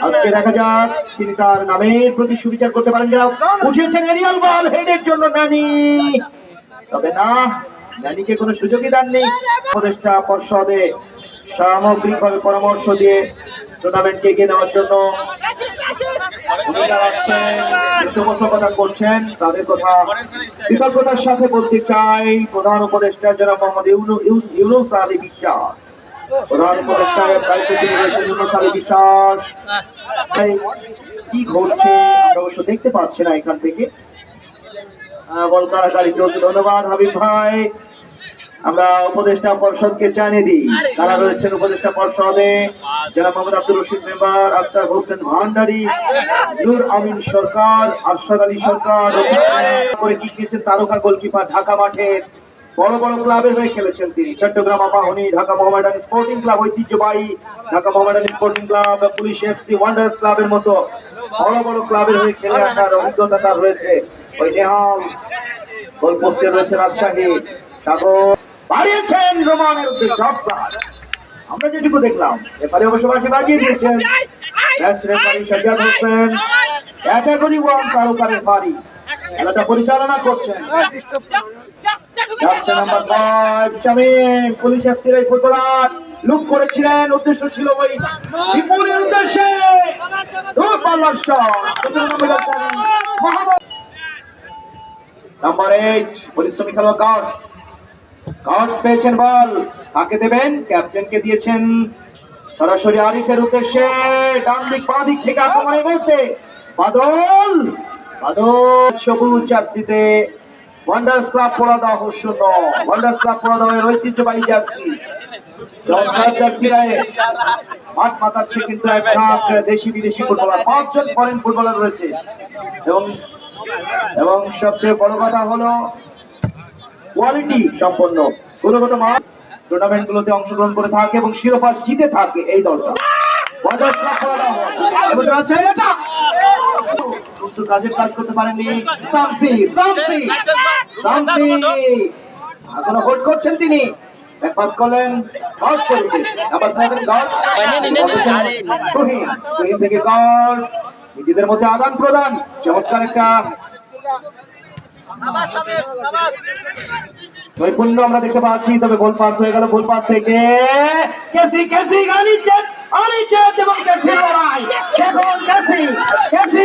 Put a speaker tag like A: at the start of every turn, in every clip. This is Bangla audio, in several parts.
A: আজকে দেখা যাক তিনি তার নামের প্রতি সুবিচার করতে পারেন উঠিয়েছেন এরিয়াল বল হেডের জন্য নানি। তবে না, নানিকে কোনো সুযোগই দেননি। উপদেষ্টা পর্ষদে পরামর্শ দিয়ে টুর্নামেন্টকে এগিয়ে নেওয়ার জন্য করছেন। তাদের কথা কৃতজ্ঞতার সাথে বলতে চাই প্রধান উপদেষ্টা যারা মোহাম্মদ ইউনু- ইউ- ইউনুস আলী বিশ্বাস প্রধান উপদেষ্টা দায়িত্ব তিনি রয়েছেন ইউনুস বিশ্বাস। কি ঘটছে আমরা অবশ্য দেখতে পাচ্ছি না এখান থেকে। বল কারাকারি চলছে ধন্যবাদ হাবিব ভাই। আমরা উপদেষ্টা পর্ষদকে জানিয়ে দিই তারা রয়েছেন উপদেষ্টা পর্ষদে। যারা মোহাম্মদ আব্দুল রশিদ মেম্বার আক্তার হোসেন ভান্ডারি নূর আমিন সরকার আরশাদ আলী সরকার। করে কি খেয়েছেন তারকা গোলকিপার ঢাকা মাঠে বড় বড় ক্লাবের হয়ে খেলেছেন তিনি। চট্টগ্রাম আবাহনী ঢাকা মোহামেডান স্পোর্টিং ক্লাব ঐতিহ্যবাহী। Dhaka Mohammedan Sporting Club, Police FC, Wanderers ক্লাবের মতো বড় বড় ক্লাবের হয়ে খেলে আসার অভিজ্ঞতা তার রয়েছে। ওই নেহাল গোল পোস্টে রয়েছে রাজশাহী। তারপর বাড়িয়েছেন রোমানের। আমরা যেটুকু দেখলাম এবারে অবশ্য বাসি বাজিয়ে দিয়েছেন। Match referee Sajjad Hossain. Category one তারকারের বাড়ি খেলাটা পরিচালনা করছেন। পুলিশ গার্ডস গার্ডস পেয়েছেন বল। কাকে দেবেন? ক্যাপ্টেনকে দিয়েছেন সরাসরি আরিফের উদ্দেশ্যে। ডান দিক, বাঁ দিক থেকে আক্রমণের মধ্যে। বাদল। জার্সিতে ওয়ান্ডার্স ক্লাব পড়া দেওয়া শূন্য। ওয়ান্ডার্স ক্লাব ঐতিহ্যবাহী জার্সি। বিদেশি ফরেন রয়েছে। এবং এবং সবচেয়ে বড় কথা হলো কোয়ালিটি সম্পন্ন। গুণগত মান টুর্নামেন্ট গুলোতে অংশগ্রহণ করে থাকে এবং শিরোপা জিতে থাকে এই দলটা। কিন্তু কাজের কাজ করতে পারেননি। সামসি সামসি সামসি। এখনও হোল্ড করছেন তিনি। পাস করলেন থেকে গড নিজেদের মধ্যে আদান প্রদান। চমৎকার একটা নৈপুণ্য আমরা দেখতে পাচ্ছি, তবে বল পাস হয়ে গেল। বল পাস থেকে কেসি কেসি আনিচেত আনিচেত এবং কেসি লড়াই। দেখুন কেসি কেসি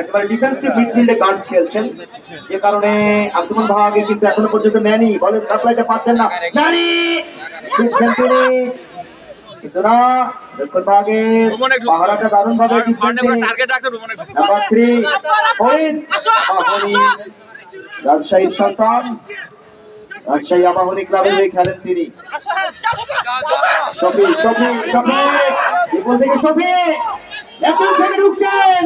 A: একবার ডিফেন্সিভ মিডফিল্ডে গার্ডস খেলছেন। যে কারণে আক্রমণ ভাগে কিন্তু এখনও পর্যন্ত নেনি বলের সাপ্লাইটা পাচ্ছেন না। নানি দিচ্ছেন তিনি কিন্তু না দক্ষিণ ভাগে। পাহারাটা দারুণ ভাবে দিচ্ছেন তিনি
B: টার্গেট রাখছে রুমনে
A: নাম্বার থ্রি ফরিদ। রাজশাহীর সন্তান রাজশাহী আবাহনী ক্লাবে হয়ে খেলেন তিনি। শফি শফি শফি বিপুল থেকে শফি এখন থেকে ঢুকছেন।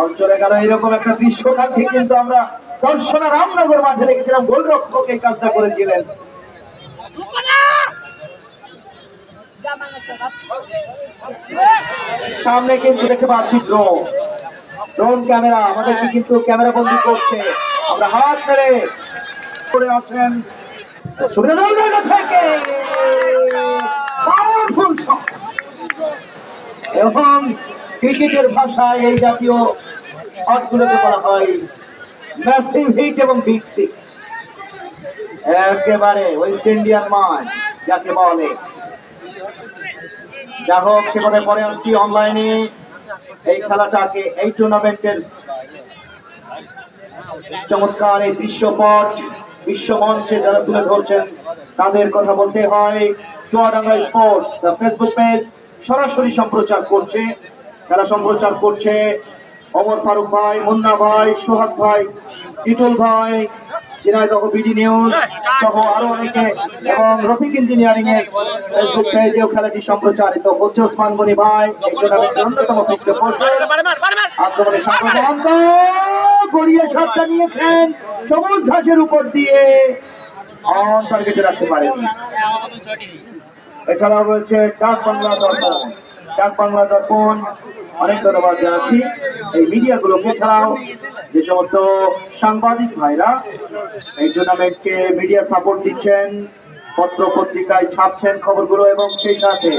A: অঞ্চলে গেল এরকম একটা গ্রীষ্মকালকে কিন্তু আমরা দর্শনা রামনগর মাঠে দেখেছিলাম, গোলরক্ষক এই কাজটা করেছিলেন। সামনে কিন্তু দেখতে পাচ্ছি ড্রোন ড্রোন ক্যামেরা আমাদেরকে কিন্তু ক্যামেরা বন্দি করছে। আমরা হাত ধরে করে আছেন। এবং ক্রিকেটের ভাষায় এই জাতীয় শটগুলোকে বলা হয় ম্যাসিভ হিট এবং বিগ সিক্স একেবারে ওয়েস্ট ইন্ডিয়ান মাঠ যাকে বলে। যা হোক সে পরে আসছি অনলাইনে এই খেলাটাকে এই টুর্নামেন্টের চমৎকার এই দৃশ্যপট বিশ্ব মঞ্চে যারা তুলে ধরছেন, তাদের কথা বলতে হয় চুয়াডাঙ্গা স্পোর্টস ফেসবুক পেজ সরাসরি সম্প্রচার করছে, খেলা সম্প্রচার করছে অমর ফারুক ভাই, মুন্না ভাই, সোহাগ ভাই টিটুল ভাই ঝিনাইদহ বিডি নিউজ সহ আরও অনেকে এবং রফিক ইঞ্জিনিয়ারিং এর ফেসবুক পেজেও খেলাটি সম্প্রচারিত হচ্ছে। ওসমান গনি ভাই এই টুর্নামেন্টের অন্যতম পৃষ্ঠপোষক আক্রমণে গড়িয়ে শটটা নিয়েছেন সবুজ ঘাসের উপর দিয়ে। অন টার্গেটে রাখতে পারেনি। এছাড়াও রয়েছে ডাক বাংলা দর্পণ ডাক বাংলা দর্পণ অনেক ধন্যবাদ জানাচ্ছি। এই মিডিয়াগুলোকে ছাড়াও যে সমস্ত সাংবাদিক ভাইরা এই টুর্নামেন্টকে মিডিয়া সাপোর্ট দিচ্ছেন, পত্র পত্রিকায় ছাপছেন খবরগুলো এবং সেই সাথে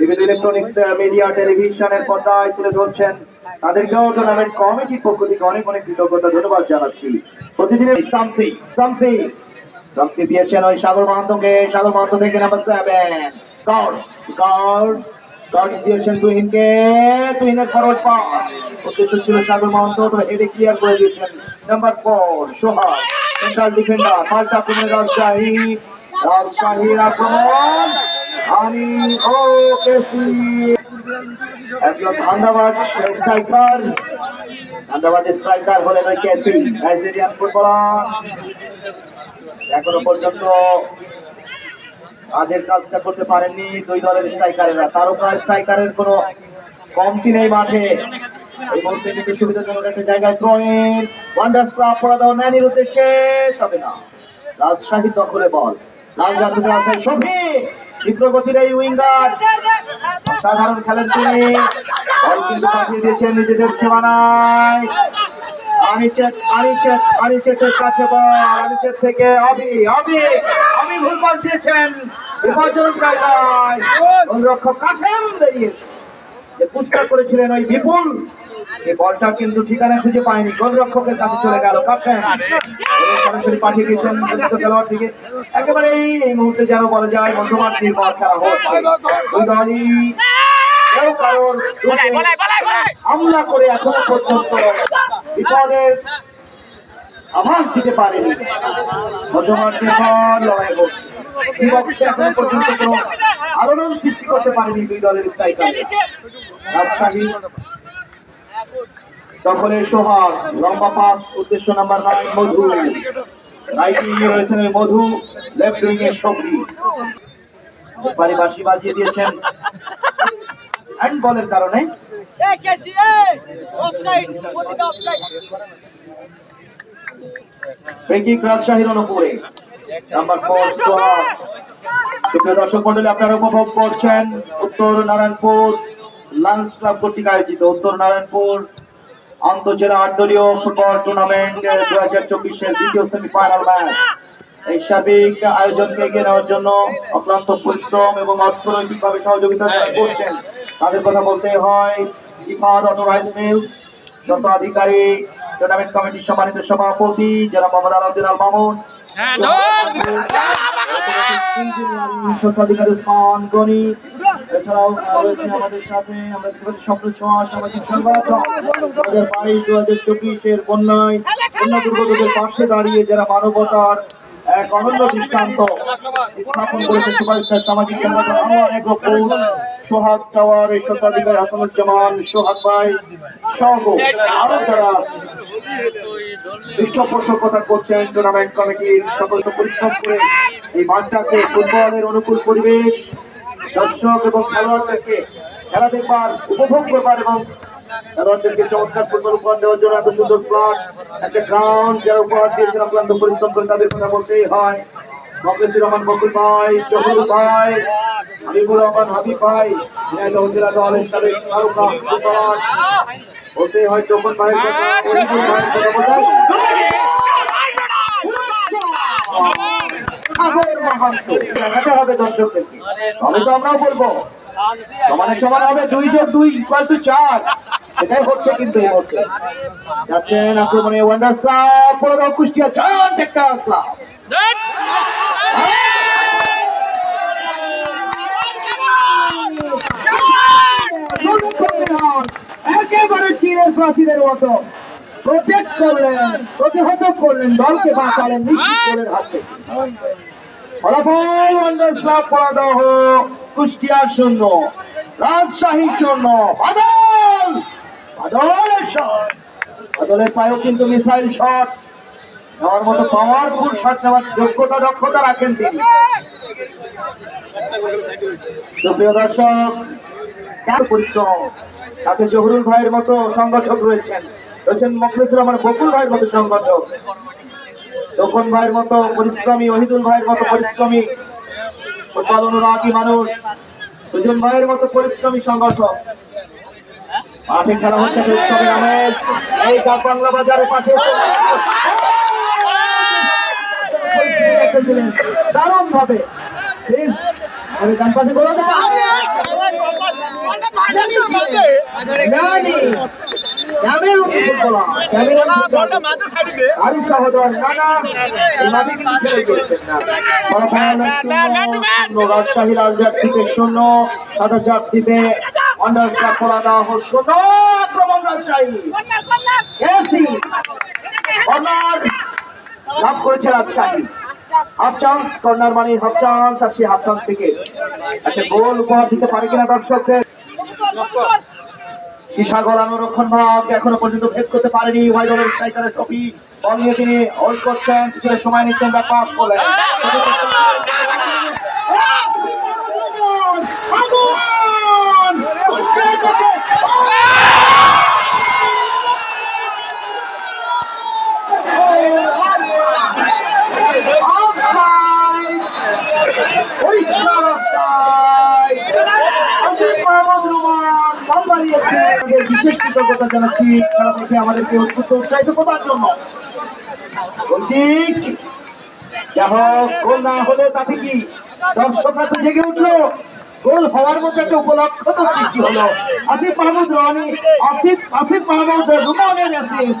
A: বিভিন্ন ইলেকট্রনিক্স মিডিয়া, টেলিভিশনের পর্দায় তুলে ধরছেন তাদেরকেও টুর্নামেন্ট কমিটির পক্ষ থেকে অনেক অনেক কৃতজ্ঞতা, ধন্যবাদ জানাচ্ছি। প্রতিদিনের সামসি সামসি সামসি দিয়েছেন ওই সাগর মাহান্তকে সাগর মাহান্ত থেকে নাম্বার সেভেন গার্ডস দিয়েছেন তুহিনকে। তুহিনের ফরওয়ার্ড পাস। উদ্দেশ্য ছিল সাগর মাহান্ত, তো হেডে ক্লিয়ার করে দিয়েছেন number four Sohag central defender পাল্টা আক্রমণে রাজশাহী। রাজশাহীর আক্রমণ আমি ও কেসি। একজন ধান্দাবাজ স্ট্রাইকার ধান্দাবাজ স্ট্রাইকার হলেন কেসি, নাইজেরিয়ান ফুটবলার। এখনও পর্যন্ত কাজের কাজটা করতে পারেননি দুই দলের স্ট্রাইকারেরা। তারকা স্ট্রাইকারের কোনো কমতি নেই মাঠে। এই উইঙ্গার। সাধারণ খেলেন নিজেদের সীমানায়। আনিচেত আনিচেত, আনিচেতের কাছে বল। আনিচেত থেকে অবি অবি অবি ভুল বল দিয়েছেন। কাসেম যে পুরস্কার করেছিলেন ওই বিপুল এই বলটা কিন্তু ঠিকানা খুঁজে পায়নি। গোলরক্ষকের কাছে চলে গেল সরাসরি পাঠিয়ে দিয়েছেন খেলোয়াড় থেকে একেবারে এই- মুহূর্তে যেন বলা যায় মধ্যমাঠ নির্ভর খেলা হচ্ছে দুই দলই কেউ কারোর হামলা করে এখনও পর্যন্ত বিপদের আভাস দিতে পারেনি। মধ্যমাঠের পর আলোড়ন সৃষ্টি করতে পারেনি দুই দলের স্ট্রাইকার। রাজশাহী দখলের সোহাগ, লম্বা পাস, উদ্দেশ্য নাম্বার নাইন মধু। রয়েছেন মধু লেফট সবরি বাড়ি বাসি বাজিয়ে দিয়েছেন। হ্যান্ড বলের কারণে। ফ্রেকিক রাজশাহীর অনুপুরে দর্শক মন্ডলী আপনারা উপভোগ করছেন উত্তর নারায়ণপুর লান্স ক্লাব কর্তৃক আয়োজিত উত্তর নারায়ণপুর আন্তজেলা আটদলীয় ফুটবল টুর্নামেন্ট দু হাজার চব্বিশের দ্বিতীয় সেমিফাইনাল ম্যাচ এই সার্বিক আয়োজনকে এগিয়ে নেওয়ার জন্য অক্লান্ত পরিশ্রম এবং অর্থনৈতিকভাবে সহযোগিতা করছেন, তাদের কথা বলতে হয়। Ifad auto mills. স্বত্বাধিকারী টুর্নামেন্ট কমিটির সম্মানিত সভাপতি যারা মোহাম্মদ আলাউদ্দিন আল মামুন স্বত্বাধিকারী উসমান গনি এছাড়াও রয়েছে আমাদের সাথে আমরা দেখতে পাচ্ছি স্বপ্ন ছোঁয়া সামাজিক দু হাজার বাইশ দু হাজার চব্বিশের বন্যায় বন্যা দুর্গতদের পাশে দাঁড়িয়ে যারা মানবতার এক অনন্য দৃষ্টান্ত স্থাপন করেছে সুপারস্টার সামাজিক সংগঠন আমার এক কোচ সোহাগ টাওয়ার এই স্বত্বাধিকারী হাসানুজ্জামান, সোহাগ ভাই, সহ আরও যারা পৃষ্ঠপোষকতা করছেন টুর্নামেন্ট কমিটির পরিশ্রম করে এই মাঠটাকে ফুটবলের অনুকূল পরিবেশ, দর্শক এবং খেলোয়াড়দেরকে খেলা দেখবার, উপভোগ করবার এবং খেলোয়াড়দেরকে চমৎকার ফুটবল উপহার দেওয়ার জন্য এত সুন্দর প্লট একটা গ্রাউন্ড যারা উপহার দিয়েছেন, অক্লান্ত পরিশ্রম করে তাদের কথা বলতেই হয়। মকলেসুর রহমান বকুল ভাই জহুরুল ভাই হাবিবুর রহমান হাবিব ভাই জেলা দলের সাবেক তারকা ফুটবলার বলতেই হয় চোখন ভাইয়ের কথা। দেখাতে হবে দর্শকদেরকে তবে তো আমরাও বলব। সমানে সমান হবে দুই যোগ দুই ইকুয়াল টু চার। সেটাই হচ্ছে কিন্তু এই মুহূর্তে। যাচ্ছেন আক্রমণে ওয়ান্ডার্স ক্লাব কুষ্টিয়া চার টেক্কা ক্লাব। একেবারে চীনের প্রাচীরের মতো প্রোটেক্ট করলেন প্রতিহত করলেন দলকে বাঁচালেন নিশ্চিত গোলের হাত। ফলাফল ওয়ান্ডার্স ক্লাব পরাদহ কুষ্টিয়া শূন্য শূন্য বাদল! বাদলের শট বাদলের পায়েও কিন্তু মিসাইল শট নেওয়ার মতো পাওয়ারফুল শট নেওয়ার যোগ্যতা দক্ষতা রাখেন তিনি। সুপ্রিয় দর্শক পরিশ্রম? তাতে জহুরুল ভাইয়ের মতো সংগঠক রয়েছেন। রয়েছেন মখলিসুর রহমান বকুল ভাইয়ের মতো সংগঠক। তখন ভাইয়ের মতো পরিশ্রমী, ওহিদুল ভাইয়ের মতো পরিশ্রমী, ফুটবল অনুরাগী মানুষ। সুজন ভাইয়ের মতো পরিশ্রমী সংগঠক। মাঠে খেলা হচ্ছে উৎসবের আমেজ। এই ডাক বাংলা বাজারের পাশে দারুণ ভাবে। ডান পাশে গোলা দেবে নানি ক্যামেরুন ফুটবলার ক্যামেরুন ফুটবলার আরি সহোদর নানা এই মাঠে কিন্তু খেলে গিয়েছেন না। শূন্য, রাজশাহী লাল জার্সিতে শূন্য সাদা জার্সিতে আন্ডারস্টার করা দেওয়া হল শূন্য। আক্রমণ রাজশাহী। এসি কর্নার লাভ করেছে রাজশাহী। হাফ চান্স কর্নার মানে হাফ চান্স আর সেই হাফ চান্স থেকে। আচ্ছা গোল উপহার দিতে পারে কিনা দর্শকদের? ঈশা গলানো রক্ষণ ভাগ এখনও পর্যন্ত ভেদ করতে পারেনি। ওয়াই দলের স্ট্রাইকারের ছবি বল নিয়ে তিনি হোল্ড করছেন কিছুটা সময় নিচ্ছেন বা পাস বলে পরিষ্কার offside। আসিফ মাহমুদ রুমান বল বাড়িয়েছেন। আমাদের বিশেষ কৃতজ্ঞতা জানাচ্ছি। খেলা দেখে আমাদেরকে উদ্বুদ্ধ উৎসাহিত করার জন্য। গোল না হলে তাতে কি দর্শকরা তো জেগে উঠল। গোল হওয়ার মতো একটা উপলক্ষ তো সৃষ্টি হলো। আসিফ মাহমুদ রনি আসিফ আসিফ মাহমুদ রুমানের আসিফ।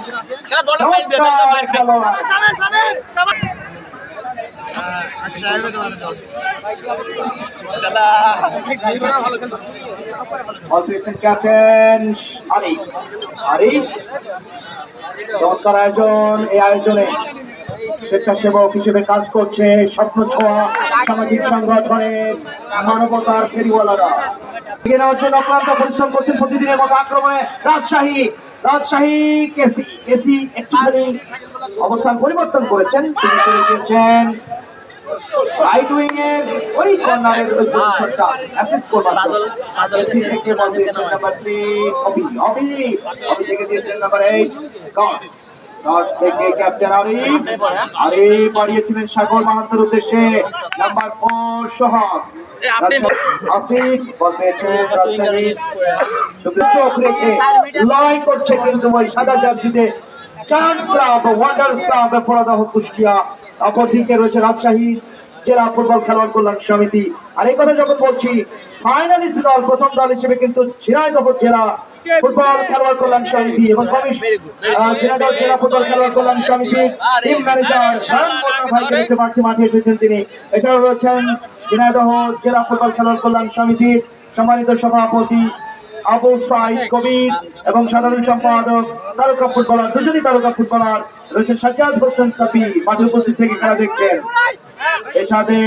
A: আয়োজন, এই আয়োজনে স্বেচ্ছাসেবক হিসেবে কাজ করছে স্বপ্ন ছোঁয়া সামাজিক সংগঠনের মানবতার ফেরিওয়ালারা। এগিয়ে নেওয়ার জন্য অক্লান্ত পরিশ্রম করছেন প্রতিদিনের মতো আক্রমণে রাজশাহী রাজশাহী অবস্থান পরিবর্তন করেছেন। তিনি চলে গিয়েছেন রাইট উইং এর ওই কর্নারের ওই অ্যাসিস্ট করবার জন্য। কেসি থেকে বল দিয়েছেন নাম্বার 3 অবি অবি অবি থেকে দিয়েছেন নাম্বার 8 গস গস থেকে ক্যাপ্টেন আরিফ আরিফ বাড়িয়েছিলেন সাগর মাহাতের উদ্দেশ্যে। নাম্বার 4 সোহাগ। লড়াই করছে কিন্তু ওই সাদা জার্সিতে। চাঁদ club Wanderers club Paradah Kushtia. অপরদিকে রয়েছে রাজশাহী। জেলা ফুটবল খেলোয়াড় কল্যাণ সমিতি। আর এই কথা যখন বলছি ফাইনালিস্ট দল প্রথম দল হিসেবে কিন্তু ঝিনাইদহ জেলা ফুটবল খেলোয়াড় কল্যাণ সমিতি এবং ঝিনাইদহ জেলা ফুটবল খেলোয়াড় কল্যাণ সমিতি টিম ম্যানেজার ভাইকে দেখতে পাচ্ছি মাঠে এসেছেন তিনি। এছাড়াও রয়েছেন ঝিনাইদহ জেলা ফুটবল খেলোয়াড় কল্যাণ সমিতির সম্মানিত সভাপতি আবু সাইদ কবির এবং সাধারণ সম্পাদক তারকা ফুটবলার দুজনই তারকা ফুটবলার রয়েছেন সাজ্জাদ হোসেন সাফি। মাঠে উপস্থিত থেকে খেলা দেখছেন। এর সাথে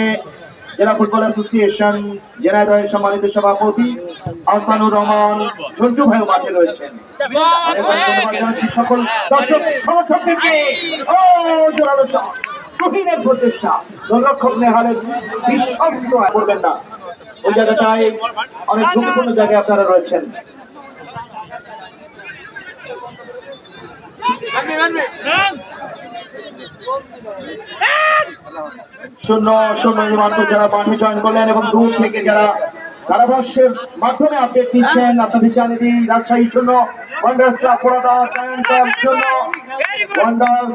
A: জেলা ফুটবল অ্যাসোসিয়েশন জেনাদয়ের সম্মানিত সভাপতি আহসানুর রহমান ঝন্টু ভাইও মাঠে রয়েছেন। সকল দর্শক সমর্থকদেরকে। ও জোরালো শট প্রচেষ্টা। গোলরক্ষক নেহালের বিশ্বস্ত করবেন না। ওই জায়গাটায় অনেক ঝুঁকিপূর্ণ জায়গায় আপনারা রয়েছেন। শূন্য শূন্য মাত্র যারা মাঠে জয়েন করলেন এবং দূর থেকে যারা ধারাভাষ্যের মাধ্যমে আপডেট দিচ্ছেন, আপনাদের জানিয়ে দিই, রাজশাহী শূন্য ওয়ান্ডার্স ক্লাব শূন্য ওয়ান্ডার্স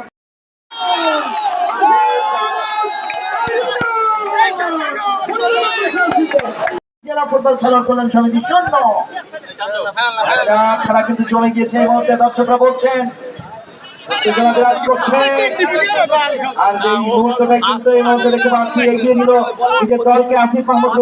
A: জেলা ফুটবল খেলোয়াড় কল্যাণ সমিতি শূন্য। খেলা কিন্তু জমে গিয়েছে, এই মুহূর্তে দর্শকরা বলছেন বিরাজ করছে। আর এই মুহূর্তটা কিন্তু এই দলকে আসিফ মাহমুদ